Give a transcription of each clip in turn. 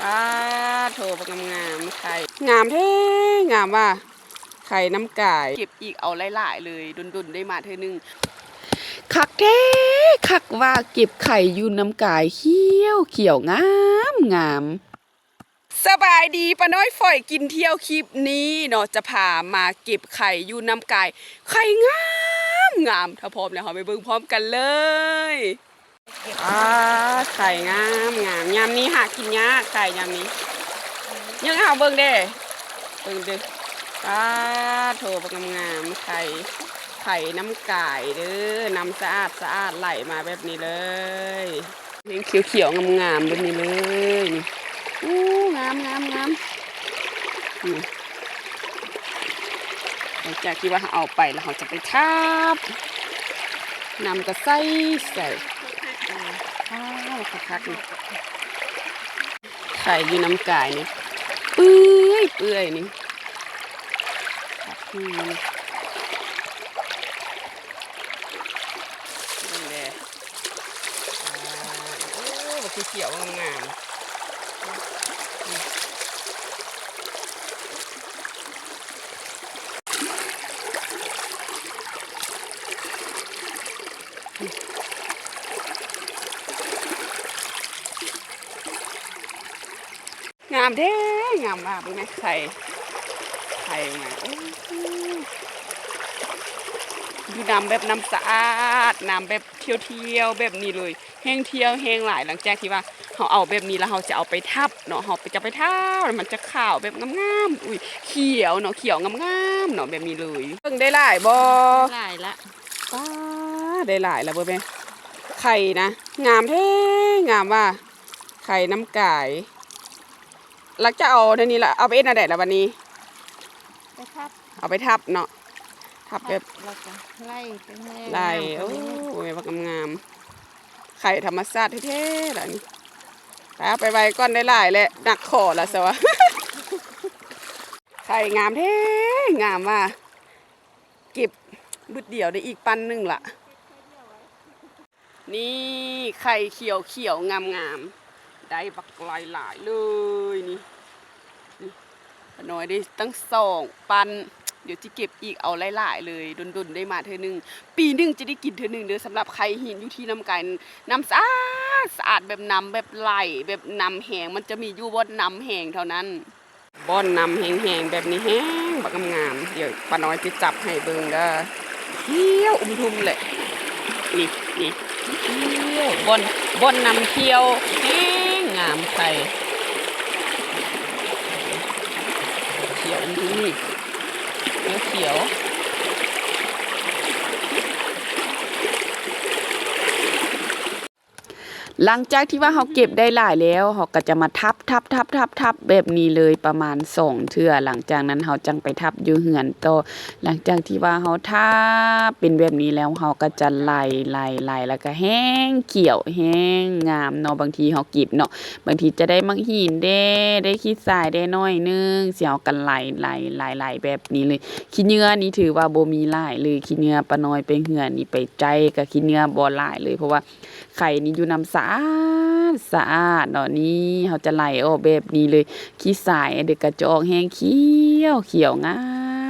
ป้าโถปกงามๆไข่งามแท้งามว่ะไข่น้ำไก่เก็บอีกเอาหลายๆเลยดุนๆได้มาเธอหนึงคักแท้คักว่าเก็บไข่อยูน้ำไก่เขียวเขียวงามงามสบายดีป้าน้อยฝอยกินเที่ยวคลิปนี้เนาะจะพามาเก็บไข่อยูน้ำไก่ไข่งามงามถ้าพร้อมแล้วเราไปเบิ่งพร้อมกันเลยอ่า ไข่งามงามยามนี้หากินยากไข่ยามนี้ยังเอาเบิ่งเด้เบิ่งเด้ป้าโถปกงามไข่ไข่น้ำไก่เด้อน้ำสะอาดสะอาดไหลมาแบบนี้เลยเลี้ยงเขียวๆงามแบบนี้เลยนี่อู้งามงามงามหลังจากที่ว่าเอาไปแล้วเราจะไปทับนำก็ใส่ใส่ อ้าวคักๆนี่ไข่อยู่น้ำกายนี่เปื่อยเปื่อยนี่คักนี่นี่แหละอ่าโอ้บักเขียวงาม งามแท้งามมากเป็นไหมไข่ไข่งามโอ้อยู่น้ำแบบน้ำสะอาดน้ำแบบเที่ยวๆแบบนี้เลยแห้งเที่ยวแห้งหลายหลังจากที่ว่าเขาเอาแบบนี้แล้วเขาจะเอาไปทับเนาะเขาไปจะไปทับแล้วมันจะขาวแบบงามๆอุ้ยเขียวเนาะเขียวงามๆเนาะแบบนี้เลยเพิ่งได้หลายบ่หลายละป้าได้หลายแล้วเบ่แม่ไข่นะ งามแท้งามว่าไข่น้ำไก่ห ลักจะเอาเท่านี้ละเอาไปเอ็ดนาแดดแล้ววันนี้ ไปทับเอาไปทับเนาะทับแบบแล้วก็ไล่ไปแม่ลายโอ้ยว่างามๆไข่ธรรมชาติแท้ๆล่ะนี่ไปเอาไปไว้ก้อนได้หลายแหละหนักคอละสวะไข่งามแท้งามว่าเก็บบึดเดียวได้อีกปันหนึ่งละนี่ไข่เขียวเขียวๆงามงามๆ ได้บักหลายหลายเลยนี่นี่ป้าน้อยได้ตั้งสองปัน เดี๋ยวจะเก็บอีกเอาหลาย ๆ เลยดุนๆได้มาเธอหนึ่งปีหนึ่งจะได้กินเธอหนึ่งเด้อสำหรับใครหินอยู่ที่น้ำก่น้ำสะอาดสะอาดแบบน้ำแบบไหลแบบน้ำแหงมันจะมีอยู่บนน้ำแหงเท่านั้นบ่อนน้ำแหงๆแบบนี้แห้งบักงามเดี๋ยวป้าน้อยจะจับให้เบิ่งเด้อเที่ยวอุ้มทุ่มเลยนี่นี่เที่ยวบอนบอนน้ำเที่ยวแห้ง งามใครเขียวอุ้มทุ่มนี่เขียวเขียว หลังจากที่ว่าเขาเก็บได้หลายแล้วเขาก็จะมาทับทับทับทับทับแบบนี้เลยประมาณสองเทื่อหลังจากนั้นเขาจังไปทับอยู่เหือนต่อหลังจากที่ว่าเขาทับเป็นแบบนี้แล้วเขาก็จะไล่ไล่ไล่แล้วก็แห้งเขียวแห้งงามเนาะบางทีเขาเก็บเนาะบางทีจะได้มังหินเด้ได้ขี้ทรายได้น้อยนึงเสียวกันไล่ไล่ไล่ไล่แบบนี้เลยขี้เนื้อนี่ถือว่าโบมีหลายเลยขี้เนื้อปลาน้อยไปเหือนนี่ไปใจกับขี้เนื้อบ่หลายเลยเพราะว่าไข่นี่อยู่น้ำสะอาดสะอาดเนาะนี่เขาจะไหลออกแบบนี้เลยขี้สายเด็กกระจอกแห้งเขียวเขียวงา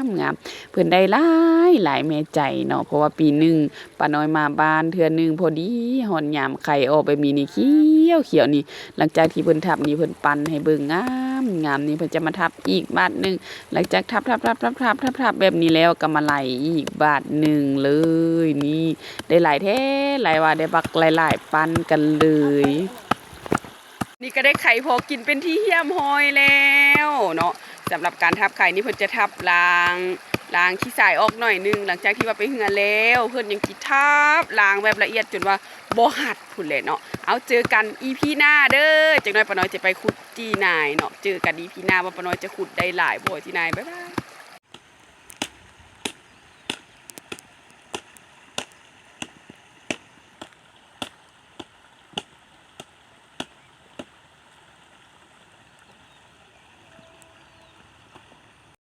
มงามเพิ่นได้หลายหลายแม่ใจเนาะเพราะว่าปีหนึ่งป้าน้อยมาบ้านเทื่อหนึ่งพอดีหอนยามไข่ออกไปมีนี่เขียวเขียวนี่ หลังจากที่เพิ่นทับนี่เพิ่นปันให้เบิ่งงาม งามนี่เพิ่นจะมาทับอีกบาทหนึ่งหลังจากทับทับทับทับทับทับทับแบบนี้แล้วก็มาไหลอีกบาทหนึ่งเลยนี่ ได้หลายแท้หลายว่าได้บักหลายๆปันกันเลยนี่ก็ได้ไข่พอกินเป็นที่เฮียมหอยแล้วเนาะสำหรับการทับไข่นี่เพิ่นจะทับลาง ล้างขี้สายออกหน่อยหนึง หลังจากที่ว่าไปเหือนแล้ว เพื่อนยังกิทับล้างแบบละเอียดจนว่าบ่หัดพุ่นเลยเนาะเอาเจอกันอีพีหน้าเด้อจังน้อยปะน้อยจะไปขุดจีนายเนาะเจอกันอีพีหน้าว่าปะน้อยจะขุดได้หลายบ่จีนายบ๊ายบาย